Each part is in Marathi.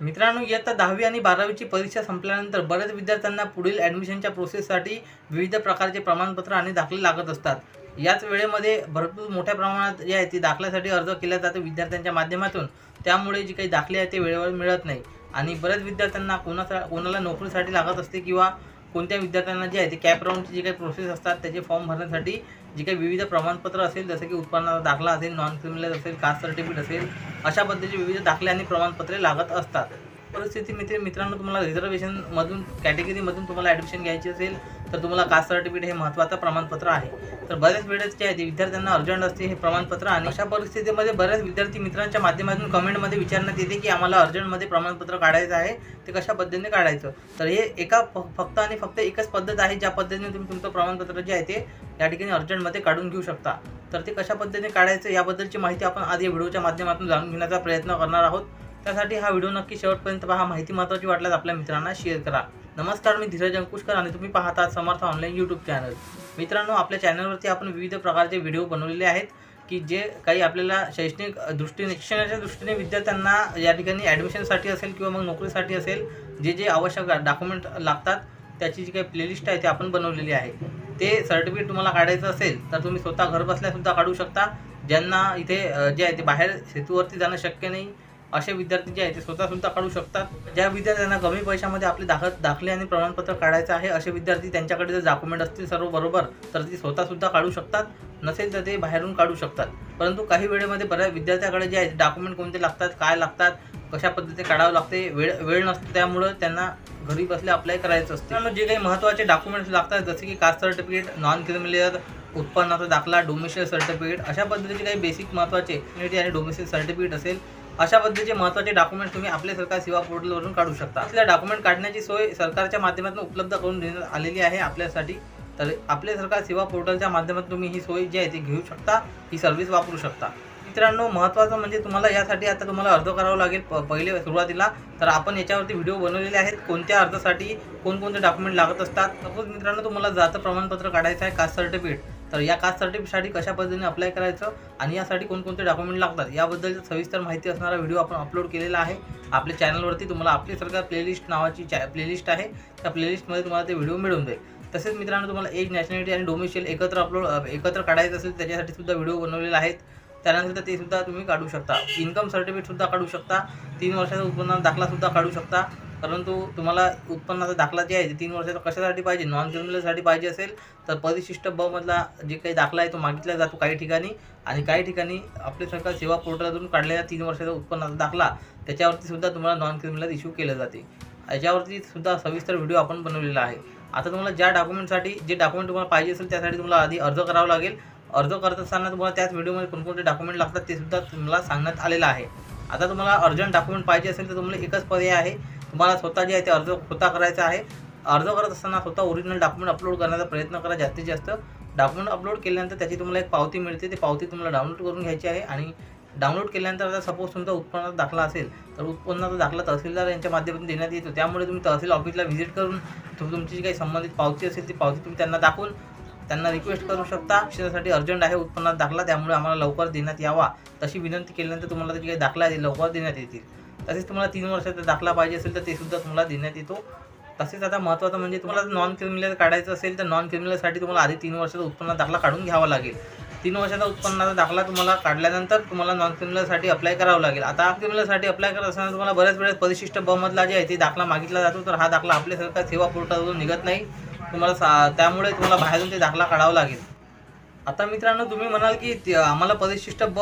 मित्रांनो इयत्ता दहावी आणि बारावीची परीक्षा संपल्यानंतर बऱ्याच विद्यार्थ्यांना पुढील ॲडमिशनच्या प्रोसेससाठी विविध प्रकारचे प्रमाणपत्र आणि दाखले लागत असतात. याच वेळेमध्ये भरपूर मोठ्या प्रमाणात जे आहे ते दाखल्यासाठी अर्ज केला जातो विद्यार्थ्यांच्या माध्यमातून. त्यामुळे जी काही दाखले आहेत ते वेळेवर मिळत नाही. आणि बऱ्याच विद्यार्थ्यांना कोणाचा कोणाला नोकरीसाठी लागत असते किंवा कोणत्या विद्यार्थ्यांना जे आहे ते कॅप राऊंडची जी काही प्रोसेस असतात त्याचे फॉर्म भरण्यासाठी जे काही विविध प्रमाणपत्र असेल जसं की उत्पन्नाचा दाखला असेल नॉन क्रिमिनल असेल कास्ट सर्टिफिकेट असेल अशा पद्धतीचे विविध दाखले आणि प्रमाणपत्रे लागत असतात. परिस्थितीमध्ये मित्रांनो तुम्हाला रिझर्वेशनमधून कॅटेगरीमधून तुम्हाला ॲडमिशन घ्यायची असेल तर तुम्हाला कास्ट सर्टिफिकेट हे महत्त्वाचं प्रमाणपत्र आहे. तर बऱ्याच वेळेस जे आहे ते विद्यार्थ्यांना अर्जंट असते हे प्रमाणपत्र आणि अशा परिस्थितीमध्ये बऱ्याच विद्यार्थी मित्रांच्या माध्यमातून कमेंटमध्ये विचारण्यात येते की आम्हाला अर्जंटमध्ये प्रमाणपत्र काढायचं आहे ते कशा पद्धतीने काढायचं? तर हे एका फ- फक्त आणि फक्त एकच पद्धत आहे ज्या पद्धतीने तुम्ही तुमचं प्रमाणपत्र जे आहे ते या ठिकाणी अर्जंटमध्ये काढून घेऊ शकता. तर ते कशा पद्धतीने काढायचं याबद्दलची माहिती आपण आज या व्हिडिओच्या माध्यमातून जाणून घेण्याचा प्रयत्न करणार आहोत. त्यासाठी हा व्हिडिओ नक्की शेवटपर्यंत पहा. माहिती महत्त्वाची वाटल्यास आपल्या मित्रांना शेअर करा. नमस्कार मी धीरज अंकुशकर आणि तुम्ही पाहतात समर्थ ऑनलाईन यूट्यूब चॅनल मित्रांनो आपल्या चॅनलवरती आपण विविध प्रकारचे व्हिडिओ बनवलेले आहेत की जे काही आपल्याला शैक्षणिक दृष्टीने शिक्षणाच्या दृष्टीने विद्यार्थ्यांना या ठिकाणी ॲडमिशनसाठी असेल किंवा मग नोकरीसाठी असेल जे जे आवश्यक डॉक्युमेंट लागतात त्याची जी काही प्लेलिस्ट आहे ती आपण बनवलेली आहे. ते सर्टिफिकेट तुम्हाला काढायचं असेल तर तुम्ही स्वतः घर बसल्यासुद्धा काढू शकता. ज्यांना इथे जे आहे ते बाहेर सेतूवरती जाणं शक्य नाही असे विद्यार्थी जे आहेत ते स्वतः सुद्धा काढू शकतात. ज्या विद्यार्थ्यांना कमी पैशामध्ये आपले दाखल दाखले आणि प्रमाणपत्र काढायचं आहे असे विद्यार्थी त्यांच्याकडे जर डॉक्युमेंट असतील सर्व बरोबर तर ते स्वतः सुद्धा काढू शकतात. नसेल तर ते बाहेरून काढू शकतात. परंतु काही वेळेमध्ये बऱ्याच विद्यार्थ्याकडे जे आहेत डॉक्युमेंट कोणते लागतात काय लागतात कशा पद्धतीने काढावं लागते वेळ वेळ नसतो त्यामुळं त्यांना घरी बसले अप्लाय करायचं असते. जे काही महत्त्वाचे डॉक्युमेंट्स लागतात जसे की कास्ट सर्टिफिकेट नॉन क्रिमिलियर उत्पन्नाचा दाखला डोमिशियल सर्टिफिकेट अशा पद्धतीचे काही बेसिक महत्त्वाचे आणि डोमिशियल सर्टिफिकेट असेल अशा पद्धतीचे महत्त्वाचे डॉक्युमेंट तुम्ही आपले सरकार सेवा पोर्टलवरून काढू शकता. आपल्या डॉक्युमेंट काढण्याची सोय सरकारच्या माध्यमातून उपलब्ध करून देण्यात आलेली आहे आपल्यासाठी. तर आपले सरकार सेवा पोर्टलच्या माध्यमातून तुम्ही ही सोय जी आहे ती घेऊ शकता ही सर्व्हिस वापरू शकता. मित्रांनो महत्त्वाचं म्हणजे तुम्हाला यासाठी आता तुम्हाला अर्ज करावा लागेल प पहिले सुरुवातीला. तर आपण याच्यावरती व्हिडिओ बनवलेले आहेत. कोणत्या अर्जासाठी कोणकोणते डॉक्युमेंट लागत असतात. सपोज मित्रांनो तुम्हाला जातं प्रमाणपत्र काढायचं आहे कास्ट सर्टिफिकेट तर या कास्ट सर्टिफिकेटसाठी कशा पद्धतीने अप्लाय करायचं आणि यासाठी कोणकोणते डॉक्युमेंट लागतात याबद्दल सविस्तर माहिती असणारा व्हिडिओ आपण अपलोड केलेला आहे. आपल्या चॅनलवरती तुम्हाला आपली सरकार प्लेलिस्ट नावाची चॅ प्लेलिस्ट आहे. त्या प्लेलिस्टमध्ये तुम्हाला ते व्हिडिओ मिळून जाईल. तसेच मित्रांनो तुम्हाला एज नॅशनॅलिटी आणि डोमिशियल एकत्र अपलोड एकत्र काढायचं असेल त्याच्यासाठी सुद्धा व्हिडिओ बनवलेला आहेत. त्यानंतर ते सुद्धा तुम्ही काढू शकता. इन्कम सर्टिफिकेट सुद्धा काढू शकता. तीन वर्षाचा उत्पन्न दाखला सुद्धा काढू शकता. परंतु तुम्हाला उत्पन्नाचा दाखला जे आहे ते तीन वर्षाचा कशासाठी पाहिजे? नॉन क्रिमिनलसाठी पाहिजे असेल तर परिशिष्ट ब मधला जे काही दाखला आहे तो मागितला जातो काही ठिकाणी. आणि काही ठिकाणी आपले सरकार सेवा पोर्टलमधून काढलेला तीन वर्षाचा उत्पन्नाचा दाखला त्याच्यावरती सुद्धा तुम्हाला नॉन क्रिमिनल इश्यू केलं जाते. याच्यावरती सुद्धा सविस्तर व्हिडिओ आपण बनवलेला आहे. आता तुम्हाला ज्या डॉक्युमेंटसाठी जे डॉक्युमेंट तुम्हाला पाहिजे असेल त्यासाठी तुम्हाला आधी अर्ज करावा लागेल. अर्ज करत असताना तुम्हाला त्याच व्हिडिओमध्ये कोणकोणते डॉक्युमेंट लागतात ते सुद्धा तुम्हाला सांगण्यात आलेलं आहे. आता तुम्हाला अर्जंट डॉक्युमेंट पाहिजे असेल तर तुम्हाला एकच पर्याय आहे. तुम्हाला स्वतः जे आहे ते अर्ज स्वतः करायचा आहे. अर्ज करत असताना स्वतः ओरिजिनल डॉक्युमेंट अपलोड करण्याचा प्रयत्न करा जास्तीत जास्त. डॉक्युमेंट अपलोड केल्यानंतर त्याची तुम्हाला एक पावती मिळते. ती पावती तुम्हाला डाउनलोड करून घ्यायची आहे आणि डाउनलोड केल्यानंतर आता सपोज तुमचा उत्पन्नाचा दाखला असेल तर उत्पन्नाचा दाखला तहसीलदार यांच्या माध्यमातून देण्यात येतो. त्यामुळे तुम्ही तहसील ऑफिसला व्हिजिट करून तुमची जी काही संबंधित पावती असेल ती पावती तुम्ही त्यांना दाखवून त्यांना रिक्वेस्ट करू शकता. शिक्षणासाठी अर्जंट आहे उत्पन्नात दाखला त्यामुळे आम्हाला लवकर देण्यात यावा. तशी विनंती केल्यानंतर तुम्हाला त्याची काही दाखला आहे लवकर देण्यात येतील. तसेच तुम्हाला तीन वर्षाचा दाखला पाहिजे असेल तर ते सुद्धा तुम्हाला देण्यात येतो. तसेच आता महत्त्वाचं म्हणजे तुम्हाला नॉन क्रिमिनल काढायचं असेल तर नॉन क्रिमिनलसाठी तुम्हाला आधी तीन वर्षाचा उत्पन्न दाखला काढून घ्यावा लागेल. तीन वर्षाचा उत्पन्नाचा दाखला तुम्हाला काढल्यानंतर तुम्हाला नॉन क्रिमिनलसाठी अप्लाय करावं लागेल. आता क्रिमिनलसाठी अप्लाय करत असताना तुम्हाला बऱ्याच वेळेस परिशिष्ट बमधला जे आहे ते दाखला मागितला जातो तर हा दाखला आपल्या सरकार सेवा पोर्टलवरून निघत नाही. तुम्हाला सा त्यामुळे तुम्हाला बाहेरून ते दाखला काढावा लागेल. आता मित्रांनो तुम्ही म्हणाल की ते- आम्हाला परिशिष्ट ब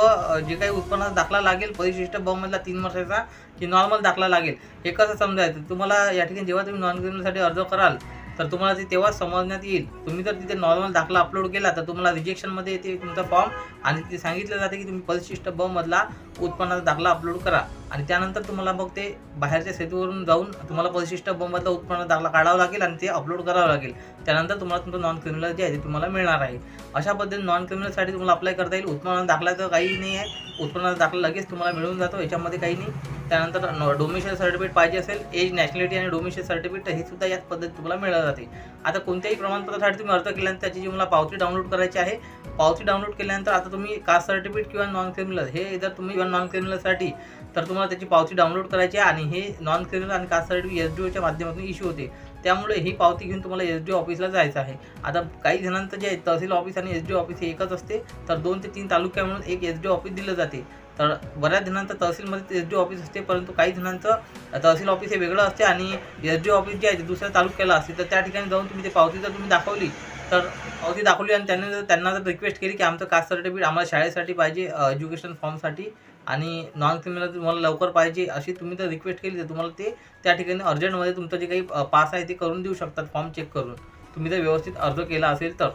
जे काही उत्पन्नाचा दाखला लागेल परिशिष्ट ब मधला तीन वर्षाचा की नॉर्मल दाखला लागेल हे कसं समजायचं? तुम्हाला या ठिकाणी जेव्हा तुम्ही नॉन क्रिमिनलसाठी अर्ज कराल तर तुम्हाला ते तेव्हाच समजण्यात येईल. तुम्ही जर तिथे नॉर्मल दाखला अपलोड केला तर तुम्हाला रिजेक्शनमध्ये येते तुमचा फॉर्म आणि ते सांगितलं जाते की तुम्ही परिशिष्ट ब मधला उत्पन्नाचा दाखला अपलोड करा आणि त्यानंतर तुम्हाला मग ते बाहेरच्या सेतूवरून जाऊन तुम्हाला परिशिष्ट ब उत्पन्न दाखला काढावा लागेल आणि ते अपलोड करावं लागेल. त्यानंतर तुम्हाला तुमचं नॉन क्रिमिनल जे आहे ते तुम्हाला मिळणार आहे. अशा पद्धतीने नॉन क्रिमिनलसाठी तुम्हाला अप्लाय करता येईल. उत्पन्न दाखल्याचं काही नाही आहे. उत्पन्नाचा दाखला लगेच तुम्हाला मिळून जातो याच्यामध्ये काही नाही. त्यानंतर डोमिशियल सर्टिफिकेट पाहिजे असेल एज नॅशनॅलिटी आणि डोमिशियल सर्टिफिकेट हे सुद्धा याच पद्धतीत तुम्हाला मिळत जाते. आता कोणत्याही प्रमाणपत्रासाठी तुम्ही अर्ज केल्यानंतर त्याची जी मला पावती डाउनलोड करायची आहे पावती डाउनलोड केल्यानंतर आता तुम्ही कास्ट सर्टिफिकेट किंवा नॉन क्रिमिनल हे जर तुम्ही नॉन क्रिमिनलसाठी तर तुम्हाला त्याची पावती डाउनलोड करायची आहे आणि हे नॉन क्रिमिनल आणि कास्ट सर्टिफिकेट एस डी ओच्या माध्यमातून इश्यू होते. त्यामुळे ही पावती घेऊन तुम्हाला एस डी ऑफिसला जायचं आहे. आता काही जणांचं जे आहे तहसील ऑफिस आणि एस डी ऑफिस हे एकच असते. तर दोन ते तीन तालुक्या म्हणून एक एस डी ऑफिस दिलं जाते. तर बऱ्याच जणांचं तहसीलमध्ये एस डी ऑफिस असते परंतु काही जणांचं तहसील ऑफिस हे वेगळं असते आणि एस डी ऑफिस जे आहे ते दुसऱ्या तालुक्याला असते. तर त्या ठिकाणी जाऊन तुम्ही ते पावती जर तुम्ही दाखवली तर पावती दाखवली आणि त्यांनी जर त्यांना जर रिक्वेस्ट केली की आमचं कास्ट सर्टिफिकेट आम्हाला शाळेसाठी पाहिजे एज्युकेशन फॉर्मसाठी आणि नॉन क्रिमिनल तुम्हाला लवकर पाहिजे अशी तुम्ही जर रिक्वेस्ट केली तर तुम्हाला ते त्या ठिकाणी अर्जंटमध्ये तुमचं जे काही पास आहे ते करून देऊ शकतात फॉर्म चेक करून. तुम्ही जर व्यवस्थित अर्ज केला असेल तर.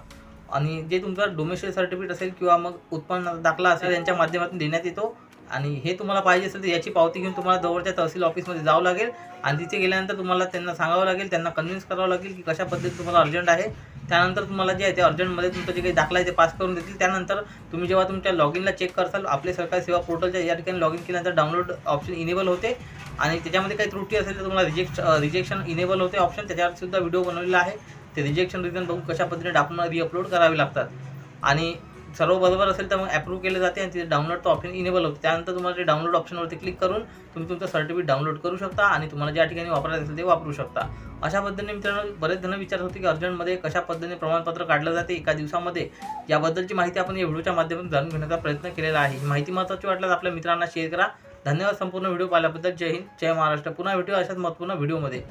आणि जे तुमचं डोमेस्टिक सर्टिफिकेट असेल किंवा मग उत्पन्न दाखला असेल यांच्या माध्यमातून देण्यात येतो. आणि हे तुम्हाला पाहिजे असेल तर याची पावती घेऊन तुम्हाला जवळच्या तहसील ऑफिसमध्ये जावं लागेल. आणि तिथे गेल्यानंतर तुम्हाला त्यांना सांगावं लागेल त्यांना कन्व्हिन्स करावं लागेल की कशा पद्धतीत तुम्हाला अर्जंट आहे. त्यानंतर तुम्हाला जे आहे ते अर्जंटमध्ये तुमचं जे काही दाखला आहे ते पास करून देतील. त्यानंतर तुम्ही जेव्हा तुमच्या लॉग इनला चेक करसाल आपले सरकारी सेवा पोर्टलच्या या ठिकाणी लॉग इन केल्यानंतर डाउनलोड ऑप्शन इनेबल होते. आणि त्याच्यामध्ये काही त्रुटी असेल तर तुम्हाला रिजेक्ट रिजेक्शन इनेबल होते ऑप्शन त्याच्यावर सुद्धा व्हिडिओ बनवलेला आहे. ते रिजेक्शन रिझन बघून कशा पद्धतीने डॉक्युमेंट रिअपलोड करावे लागतात. आणि सर्व बरोबर असेल तर मग अप्रूव्ह केले जाते आणि तिथे डाउनलोडचं ऑप्शन इनेबल होतं. त्यानंतर तुम्हाला ते डाउनलोड ऑप्शनवरती क्लिक करून तुम्ही तुमचं सर्टिफिकेट डाउनलोड करू शकता आणि तुम्हाला ज्या ठिकाणी वापरायचं असेल ते वापरू शकता. अशा पद्धतीने मित्रांनो बरेच जण विचारत होते की अर्जंटमध्ये कशा पद्धतीने प्रमाणपत्र काढलं जाते एका दिवसामध्ये? याबद्दलची माहिती आपण या व्हिडिओच्या माध्यमातून जाणून घेण्याचा प्रयत्न केलेला आहे. ही माहिती महत्त्वाची वाटल्यास आपल्या मित्रांना शेअर करा. धन्यवाद संपूर्ण व्हिडिओ पाहिल्याबद्दल. जय हिंद जय महाराष्ट्र. पुन्हा भेटूया अशाच महत्त्वपूर्ण व्हिडिओमध्ये.